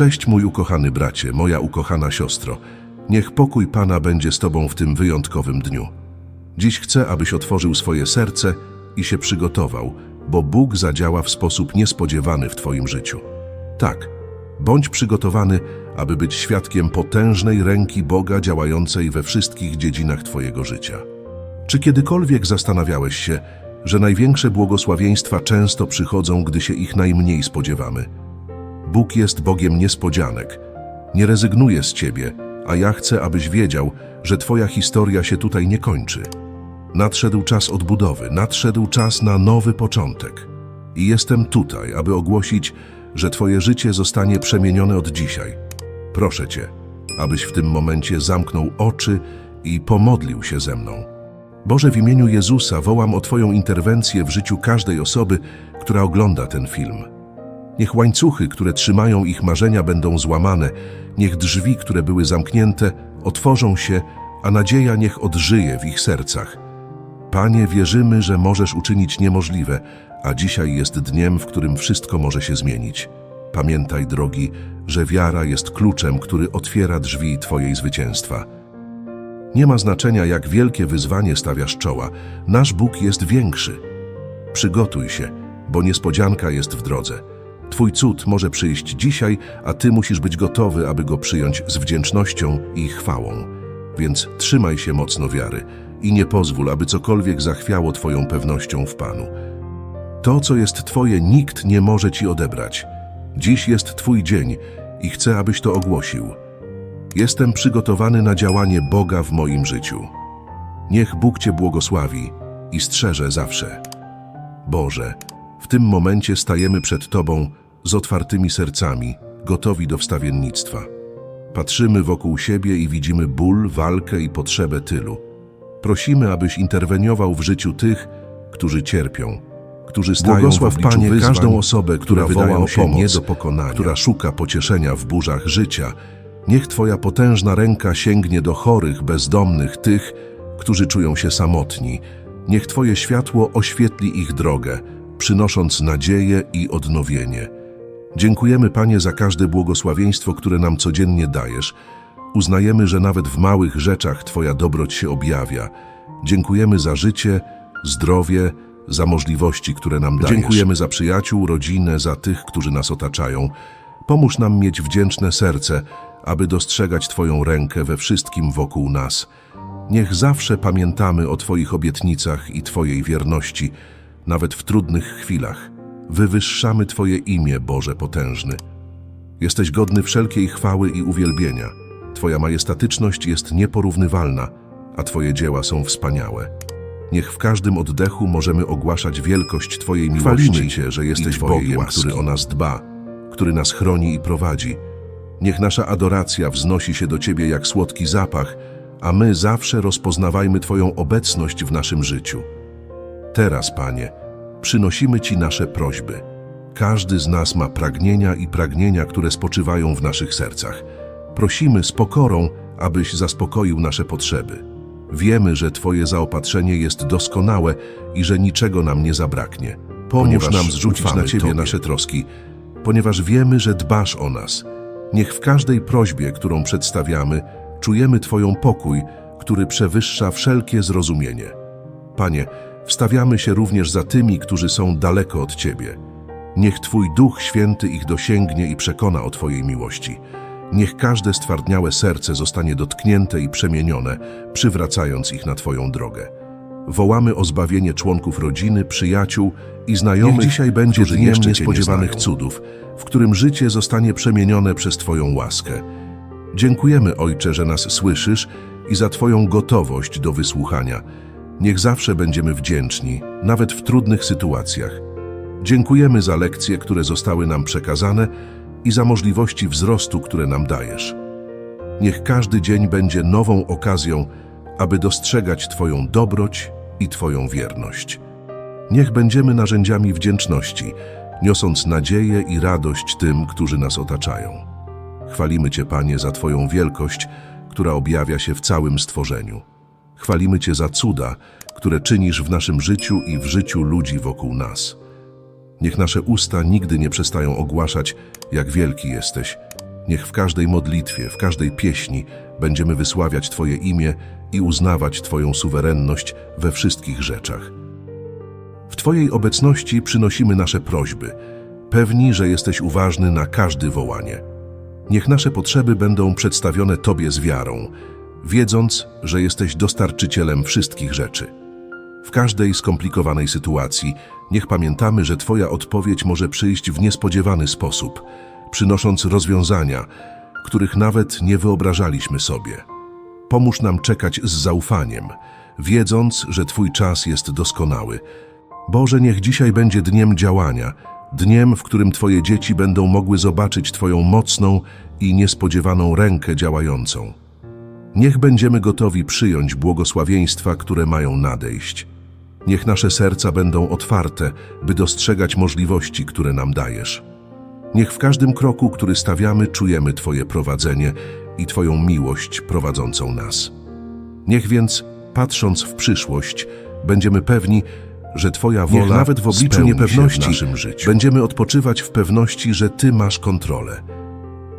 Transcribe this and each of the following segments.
Cześć mój ukochany bracie, moja ukochana siostro. Niech pokój Pana będzie z Tobą w tym wyjątkowym dniu. Dziś chcę, abyś otworzył swoje serce i się przygotował, bo Bóg zadziała w sposób niespodziewany w Twoim życiu. Tak, bądź przygotowany, aby być świadkiem potężnej ręki Boga działającej we wszystkich dziedzinach Twojego życia. Czy kiedykolwiek zastanawiałeś się, że największe błogosławieństwa często przychodzą, gdy się ich najmniej spodziewamy? Bóg jest Bogiem niespodzianek. Nie rezygnuje z Ciebie, a ja chcę, abyś wiedział, że Twoja historia się tutaj nie kończy. Nadszedł czas odbudowy, nadszedł czas na nowy początek. I jestem tutaj, aby ogłosić, że Twoje życie zostanie przemienione od dzisiaj. Proszę Cię, abyś w tym momencie zamknął oczy i pomodlił się ze mną. Boże, w imieniu Jezusa wołam o Twoją interwencję w życiu każdej osoby, która ogląda ten film. Niech łańcuchy, które trzymają ich marzenia, będą złamane, niech drzwi, które były zamknięte, otworzą się, a nadzieja niech odżyje w ich sercach. Panie, wierzymy, że możesz uczynić niemożliwe, a dzisiaj jest dniem, w którym wszystko może się zmienić. Pamiętaj, drogi, że wiara jest kluczem, który otwiera drzwi Twojej zwycięstwa. Nie ma znaczenia, jak wielkie wyzwanie stawiasz czoła, nasz Bóg jest większy. Przygotuj się, bo niespodzianka jest w drodze. Twój cud może przyjść dzisiaj, a Ty musisz być gotowy, aby go przyjąć z wdzięcznością i chwałą. Więc trzymaj się mocno wiary i nie pozwól, aby cokolwiek zachwiało Twoją pewnością w Panu. To, co jest Twoje, nikt nie może Ci odebrać. Dziś jest Twój dzień i chcę, abyś to ogłosił. Jestem przygotowany na działanie Boga w moim życiu. Niech Bóg Cię błogosławi i strzeże zawsze. Boże, w tym momencie stajemy przed Tobą z otwartymi sercami, gotowi do wstawiennictwa. Patrzymy wokół siebie i widzimy ból, walkę i potrzebę tylu. Prosimy, abyś interweniował w życiu tych, którzy cierpią, którzy stają Błogosław, w obliczu Panie, wyzwań, każdą osobę, która wydają woła o się pomoc, nie do pokonania, która która szuka pocieszenia w burzach życia. Niech Twoja potężna ręka sięgnie do chorych, bezdomnych, tych, którzy czują się samotni. Niech Twoje światło oświetli ich drogę, przynosząc nadzieję i odnowienie. Dziękujemy, Panie, za każde błogosławieństwo, które nam codziennie dajesz. Uznajemy, że nawet w małych rzeczach Twoja dobroć się objawia. Dziękujemy za życie, zdrowie, za możliwości, które nam dajesz. Dziękujemy za przyjaciół, rodzinę, za tych, którzy nas otaczają. Pomóż nam mieć wdzięczne serce, aby dostrzegać Twoją rękę we wszystkim wokół nas. Niech zawsze pamiętamy o Twoich obietnicach i Twojej wierności, nawet w trudnych chwilach. Wywyższamy Twoje imię, Boże potężny. Jesteś godny wszelkiej chwały i uwielbienia. Twoja majestatyczność jest nieporównywalna, a Twoje dzieła są wspaniałe. Niech w każdym oddechu możemy ogłaszać wielkość Twojej miłości. Chwalimy Cię, że jesteś Bogiem, łaski. który o nas dba, który nas chroni i prowadzi. Niech nasza adoracja wznosi się do Ciebie jak słodki zapach, a my zawsze rozpoznawajmy Twoją obecność w naszym życiu. Teraz, Panie, przynosimy Ci nasze prośby. Każdy z nas ma pragnienia i pragnienia, które spoczywają w naszych sercach. Prosimy z pokorą, abyś zaspokoił nasze potrzeby. Wiemy, że Twoje zaopatrzenie jest doskonałe i że niczego nam nie zabraknie. Pomóż Ponieważ nam zrzucić na Ciebie Tobie. nasze troski, ponieważ wiemy, że dbasz o nas. Niech w każdej prośbie, którą przedstawiamy, czujemy Twoją pokój, który przewyższa wszelkie zrozumienie. Panie, wstawiamy się również za tymi, którzy są daleko od Ciebie. Niech Twój Duch Święty ich dosięgnie i przekona o Twojej miłości. Niech każde stwardniałe serce zostanie dotknięte i przemienione, przywracając ich na Twoją drogę. Wołamy o zbawienie członków rodziny, przyjaciół i znajomych. Niech dzisiaj będzie którzy dniem nie niespodziewanych znają. cudów, w którym życie zostanie przemienione przez Twoją łaskę. Dziękujemy, Ojcze, że nas słyszysz i za Twoją gotowość do wysłuchania. Niech zawsze będziemy wdzięczni, nawet w trudnych sytuacjach. Dziękujemy za lekcje, które zostały nam przekazane i za możliwości wzrostu, które nam dajesz. Niech każdy dzień będzie nową okazją, aby dostrzegać Twoją dobroć i Twoją wierność. Niech będziemy narzędziami wdzięczności, niosąc nadzieję i radość tym, którzy nas otaczają. Chwalimy Cię, Panie, za Twoją wielkość, która objawia się w całym stworzeniu. Chwalimy Cię za cuda, które czynisz w naszym życiu i w życiu ludzi wokół nas. Niech nasze usta nigdy nie przestają ogłaszać, jak wielki jesteś Niech w każdej modlitwie, w każdej pieśni będziemy wysławiać Twoje imię i uznawać Twoją suwerenność we wszystkich rzeczach. W Twojej obecności przynosimy nasze prośby, pewni, że jesteś uważny na każde wołanie. Niech nasze potrzeby będą przedstawione Tobie z wiarą, wiedząc, że jesteś dostarczycielem wszystkich rzeczy. W każdej skomplikowanej sytuacji niech pamiętamy, że Twoja odpowiedź może przyjść w niespodziewany sposób, przynosząc rozwiązania, których nawet nie wyobrażaliśmy sobie. Pomóż nam czekać z zaufaniem, wiedząc, że Twój czas jest doskonały. Boże, niech dzisiaj będzie dniem działania, dniem, w którym Twoje dzieci będą mogły zobaczyć Twoją mocną i niespodziewaną rękę działającą. Niech będziemy gotowi przyjąć błogosławieństwa, które mają nadejść. Niech nasze serca będą otwarte, by dostrzegać możliwości, które nam dajesz. Niech w każdym kroku, który stawiamy, czujemy Twoje prowadzenie i Twoją miłość prowadzącą nas. Niech więc, patrząc w przyszłość, będziemy pewni, że Twoja Niech wola, nawet w obliczu niepewności w naszym życiu. będziemy odpoczywać w pewności, że Ty masz kontrolę.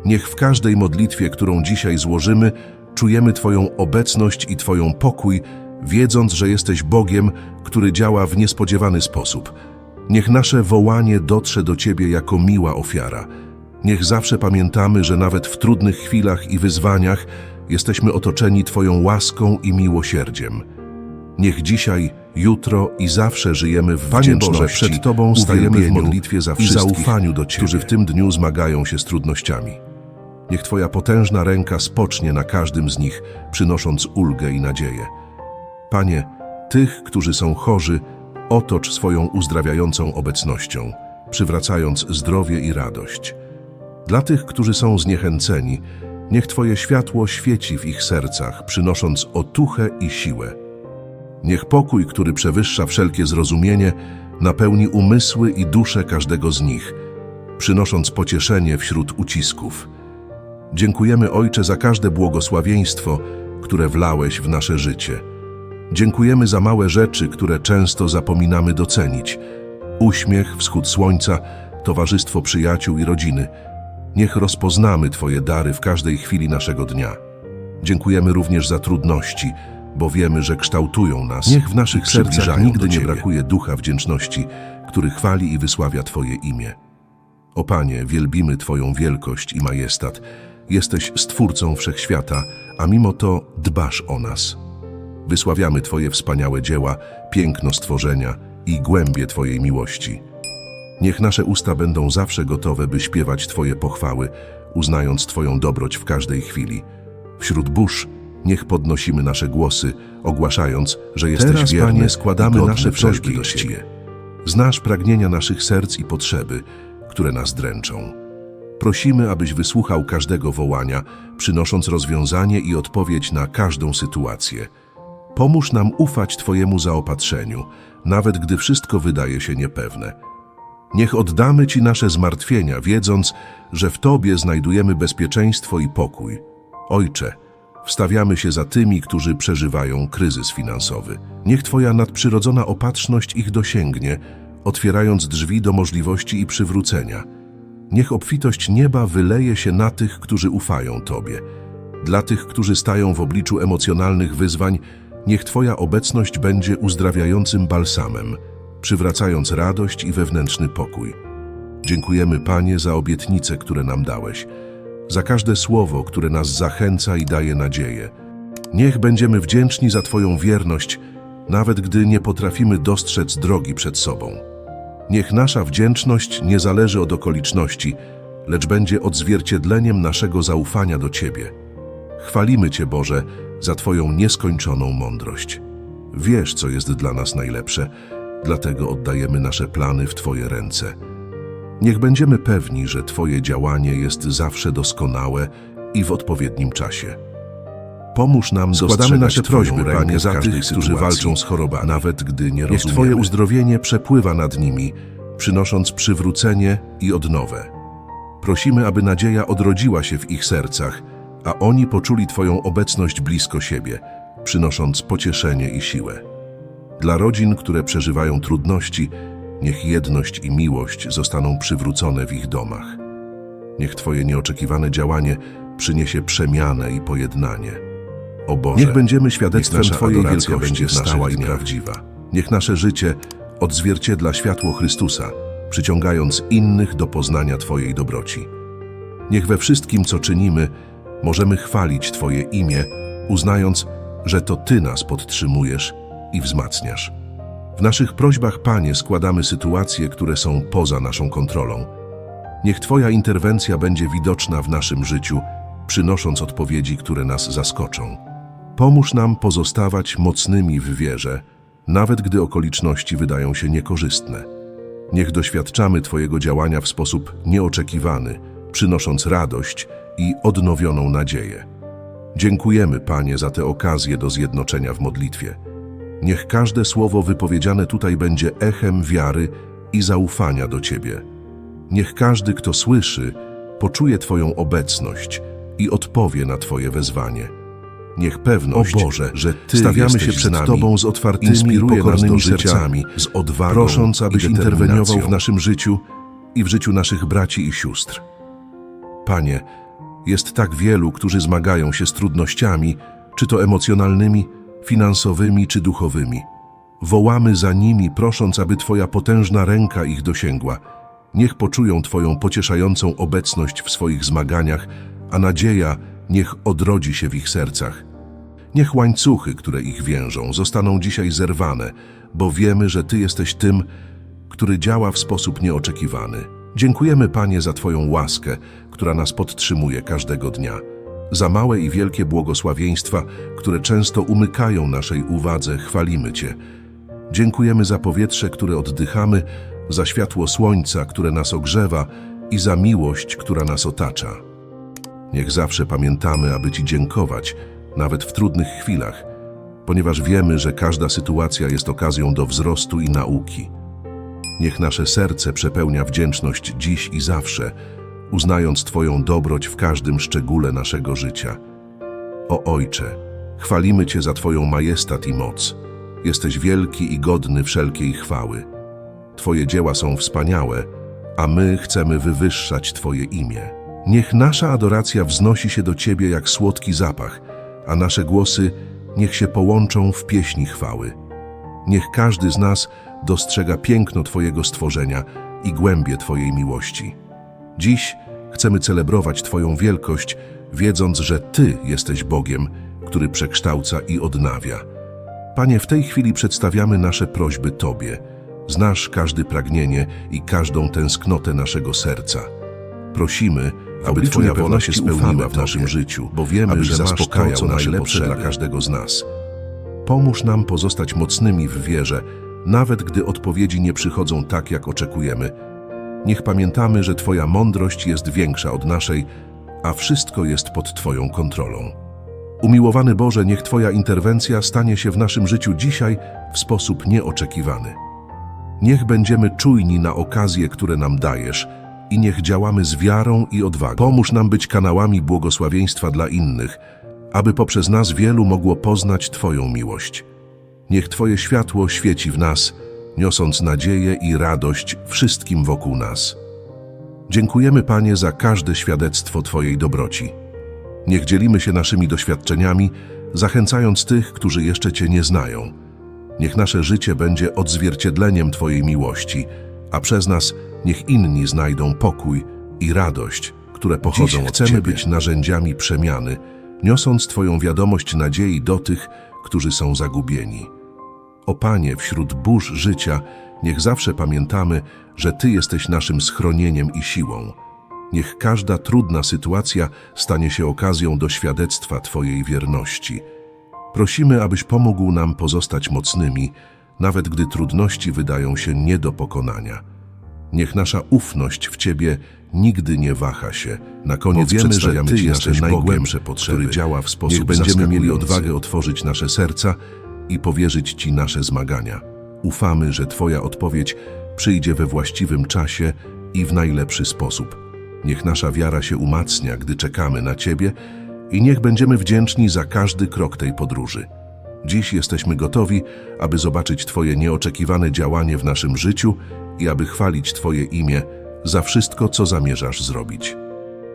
Niech w każdej modlitwie, którą dzisiaj złożymy, czujemy Twoją obecność i Twoją pokój, wiedząc, że jesteś Bogiem, który działa w niespodziewany sposób. Niech nasze wołanie dotrze do Ciebie jako miła ofiara. Niech zawsze pamiętamy, że nawet w trudnych chwilach i wyzwaniach jesteśmy otoczeni Twoją łaską i miłosierdziem. Niech dzisiaj, jutro i zawsze żyjemy w Panie Boże, przed Tobą stajemy w modlitwie za i wszystkich, zaufaniu do Ciebie. którzy w tym dniu zmagają się z trudnościami. Niech Twoja potężna ręka spocznie na każdym z nich, przynosząc ulgę i nadzieję. Panie, tych, którzy są chorzy, otocz swoją uzdrawiającą obecnością, przywracając zdrowie i radość. Dla tych, którzy są zniechęceni, niech Twoje światło świeci w ich sercach, przynosząc otuchę i siłę. Niech pokój, który przewyższa wszelkie zrozumienie, napełni umysły i dusze każdego z nich, przynosząc pocieszenie wśród ucisków. Dziękujemy Ojcze za każde błogosławieństwo, które wlałeś w nasze życie. Dziękujemy za małe rzeczy, które często zapominamy docenić. Uśmiech, wschód słońca, towarzystwo przyjaciół i rodziny. Niech rozpoznamy Twoje dary w każdej chwili naszego dnia. Dziękujemy również za trudności, bo wiemy, że kształtują nas. Niech w naszych sercach nigdy nie brakuje ducha wdzięczności, który chwali i wysławia Twoje imię. O Panie, wielbimy Twoją wielkość i majestat. Jesteś Stwórcą Wszechświata, a mimo to dbasz o nas. Wysławiamy Twoje wspaniałe dzieła, piękno stworzenia i głębie Twojej miłości. Niech nasze usta będą zawsze gotowe, by śpiewać Twoje pochwały, uznając Twoją dobroć w każdej chwili. Wśród burz niech podnosimy nasze głosy, ogłaszając, że jesteś Teraz, wierny, Panie, składamy nasze prośby do. Ciebie. Znasz pragnienia naszych serc i potrzeby, które nas dręczą. Prosimy, abyś wysłuchał każdego wołania, przynosząc rozwiązanie i odpowiedź na każdą sytuację. Pomóż nam ufać Twojemu zaopatrzeniu, nawet gdy wszystko wydaje się niepewne. Niech oddamy Ci nasze zmartwienia, wiedząc, że w Tobie znajdujemy bezpieczeństwo i pokój. Ojcze, wstawiamy się za tymi, którzy przeżywają kryzys finansowy. Niech Twoja nadprzyrodzona opatrzność ich dosięgnie, otwierając drzwi do możliwości i przywrócenia. Niech obfitość nieba wyleje się na tych, którzy ufają Tobie. Dla tych, którzy stają w obliczu emocjonalnych wyzwań, niech Twoja obecność będzie uzdrawiającym balsamem, przywracając radość i wewnętrzny pokój. Dziękujemy, Panie, za obietnice, które nam dałeś, za każde słowo, które nas zachęca i daje nadzieję. Niech będziemy wdzięczni za Twoją wierność, nawet gdy nie potrafimy dostrzec drogi przed sobą. Niech nasza wdzięczność nie zależy od okoliczności, lecz będzie odzwierciedleniem naszego zaufania do Ciebie. Chwalimy Cię, Boże, za Twoją nieskończoną mądrość. Wiesz, co jest dla nas najlepsze, dlatego oddajemy nasze plany w Twoje ręce. Niech będziemy pewni, że Twoje działanie jest zawsze doskonałe i w odpowiednim czasie. Pomóż nam Składamy nasze prośby, Panie, za tych, którzy sytuacji, walczą z chorobami. nawet gdy nie Niech rozumiemy. Twoje uzdrowienie przepływa nad nimi, przynosząc przywrócenie i odnowę. Prosimy, aby nadzieja odrodziła się w ich sercach, a oni poczuli Twoją obecność blisko siebie, przynosząc pocieszenie i siłę. Dla rodzin, które przeżywają trudności, niech jedność i miłość zostaną przywrócone w ich domach. Niech Twoje nieoczekiwane działanie przyniesie przemianę i pojednanie. O Boże, Niech będziemy świadectwem nasza Twojej wielkości będzie stała i prawdziwa. Niech nasze życie odzwierciedla światło Chrystusa, przyciągając innych do poznania Twojej dobroci. Niech we wszystkim, co czynimy, możemy chwalić Twoje imię, uznając, że to Ty nas podtrzymujesz i wzmacniasz. W naszych prośbach, Panie, składamy sytuacje, które są poza naszą kontrolą. Niech Twoja interwencja będzie widoczna w naszym życiu, przynosząc odpowiedzi, które nas zaskoczą. Pomóż nam pozostawać mocnymi w wierze, nawet gdy okoliczności wydają się niekorzystne. Niech doświadczamy Twojego działania w sposób nieoczekiwany, przynosząc radość i odnowioną nadzieję. Dziękujemy, Panie, za tę okazję do zjednoczenia w modlitwie. Niech każde słowo wypowiedziane tutaj będzie echem wiary i zaufania do Ciebie. Niech każdy, kto słyszy, poczuje Twoją obecność i odpowie na Twoje wezwanie. Niech pewność, O Boże, że Ty stawiamy się przed przed Tobą z otwartymi, nas pokornymi sercami, z odwagą, prosząc, abyś i interweniował w naszym życiu i w życiu naszych braci i sióstr. Panie, jest tak wielu, którzy zmagają się z trudnościami, czy to emocjonalnymi, finansowymi, czy duchowymi. Wołamy za nimi, prosząc, aby Twoja potężna ręka ich dosięgła. Niech poczują Twoją pocieszającą obecność w swoich zmaganiach, a nadzieja niech odrodzi się w ich sercach. Niech łańcuchy, które ich więżą, zostaną dzisiaj zerwane, bo wiemy, że Ty jesteś tym, który działa w sposób nieoczekiwany. Dziękujemy, Panie, za Twoją łaskę, która nas podtrzymuje każdego dnia, za małe i wielkie błogosławieństwa, które często umykają naszej uwadze, chwalimy Cię. Dziękujemy za powietrze, które oddychamy, za światło słońca, które nas ogrzewa i za miłość, która nas otacza. Niech zawsze pamiętamy, aby Ci dziękować, nawet w trudnych chwilach, ponieważ wiemy, że każda sytuacja jest okazją do wzrostu i nauki. Niech nasze serce przepełnia wdzięczność dziś i zawsze, uznając Twoją dobroć w każdym szczególe naszego życia. O Ojcze, chwalimy Cię za Twoją majestat i moc. Jesteś wielki i godny wszelkiej chwały. Twoje dzieła są wspaniałe, a my chcemy wywyższać Twoje imię. Niech nasza adoracja wznosi się do Ciebie jak słodki zapach, a nasze głosy niech się połączą w pieśni chwały. Niech każdy z nas dostrzega piękno Twojego stworzenia i głębie Twojej miłości. Dziś chcemy celebrować Twoją wielkość, wiedząc, że Ty jesteś Bogiem, który przekształca i odnawia. Panie, w tej chwili przedstawiamy nasze prośby Tobie. Znasz każde pragnienie i każdą tęsknotę naszego serca. Prosimy, aby obliczu Twoja wola się spełniła w naszym życiu, bo wiemy, że to, zaspokajał co nasze najlepsze dla każdego z nas. Pomóż nam pozostać mocnymi w wierze, nawet gdy odpowiedzi nie przychodzą tak, jak oczekujemy. Niech pamiętamy, że Twoja mądrość jest większa od naszej, a wszystko jest pod Twoją kontrolą. Umiłowany Boże, niech Twoja interwencja stanie się w naszym życiu dzisiaj w sposób nieoczekiwany. Niech będziemy czujni na okazje, które nam dajesz i niech działamy z wiarą i odwagą. Pomóż nam być kanałami błogosławieństwa dla innych, aby poprzez nas wielu mogło poznać Twoją miłość. Niech Twoje światło świeci w nas, niosąc nadzieję i radość wszystkim wokół nas. Dziękujemy, Panie, za każde świadectwo Twojej dobroci. Niech dzielimy się naszymi doświadczeniami, zachęcając tych, którzy jeszcze Cię nie znają. Niech nasze życie będzie odzwierciedleniem Twojej miłości, a przez nas niech inni znajdą pokój i radość, które pochodzą Dziś od chcemy Ciebie. być narzędziami przemiany, niosąc Twoją wiadomość nadziei do tych, którzy są zagubieni. O Panie, wśród burz życia, niech zawsze pamiętamy, że Ty jesteś naszym schronieniem i siłą. Niech każda trudna sytuacja stanie się okazją do świadectwa Twojej wierności. Prosimy, abyś pomógł nam pozostać mocnymi, nawet gdy trudności wydają się nie do pokonania. Niech nasza ufność w Ciebie nigdy nie waha się. Na koniec Bo wiemy, że Ty jesteś nasze Bogiem, najgłębsze potrzeby, który działa w sposób Niech będziemy mieli odwagę otworzyć nasze serca i powierzyć Ci nasze zmagania. Ufamy, że Twoja odpowiedź przyjdzie we właściwym czasie i w najlepszy sposób. Niech nasza wiara się umacnia, gdy czekamy na Ciebie i niech będziemy wdzięczni za każdy krok tej podróży. Dziś jesteśmy gotowi, aby zobaczyć Twoje nieoczekiwane działanie w naszym życiu i aby chwalić Twoje imię za wszystko, co zamierzasz zrobić.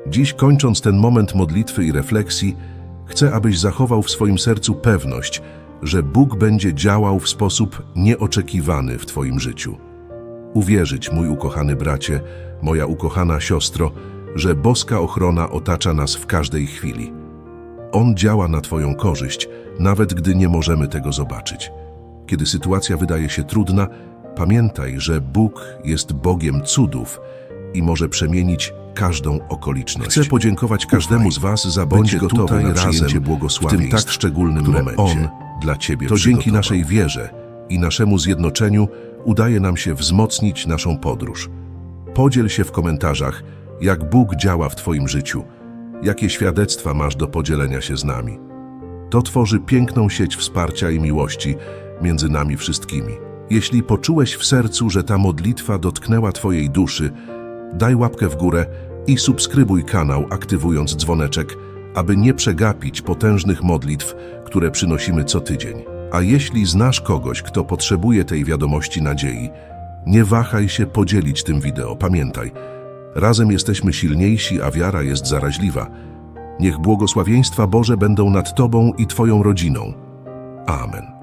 Dziś, kończąc ten moment modlitwy i refleksji, chcę, abyś zachował w swoim sercu pewność, że Bóg będzie działał w sposób nieoczekiwany w Twoim życiu. Uwierzyć, mój ukochany bracie, moja ukochana siostro, że boska ochrona otacza nas w każdej chwili. On działa na Twoją korzyść, nawet gdy nie możemy tego zobaczyć. Kiedy sytuacja wydaje się trudna, pamiętaj, że Bóg jest Bogiem cudów i może przemienić każdą okoliczność. Chcę podziękować każdemu z Was za Bądź gotowy na razem w tym tak szczególnym momencie. On dla Ciebie To dzięki naszej wierze i naszemu zjednoczeniu udaje nam się wzmocnić naszą podróż. Podziel się w komentarzach, jak Bóg działa w Twoim życiu, jakie świadectwa masz do podzielenia się z nami. To tworzy piękną sieć wsparcia i miłości między nami wszystkimi. Jeśli poczułeś w sercu, że ta modlitwa dotknęła Twojej duszy, daj łapkę w górę i subskrybuj kanał, aktywując dzwoneczek, aby nie przegapić potężnych modlitw, które przynosimy co tydzień. A jeśli znasz kogoś, kto potrzebuje tej wiadomości nadziei, nie wahaj się podzielić tym wideo. Pamiętaj, razem jesteśmy silniejsi, a wiara jest zaraźliwa. Niech błogosławieństwa Boże będą nad Tobą i Twoją rodziną. Amen.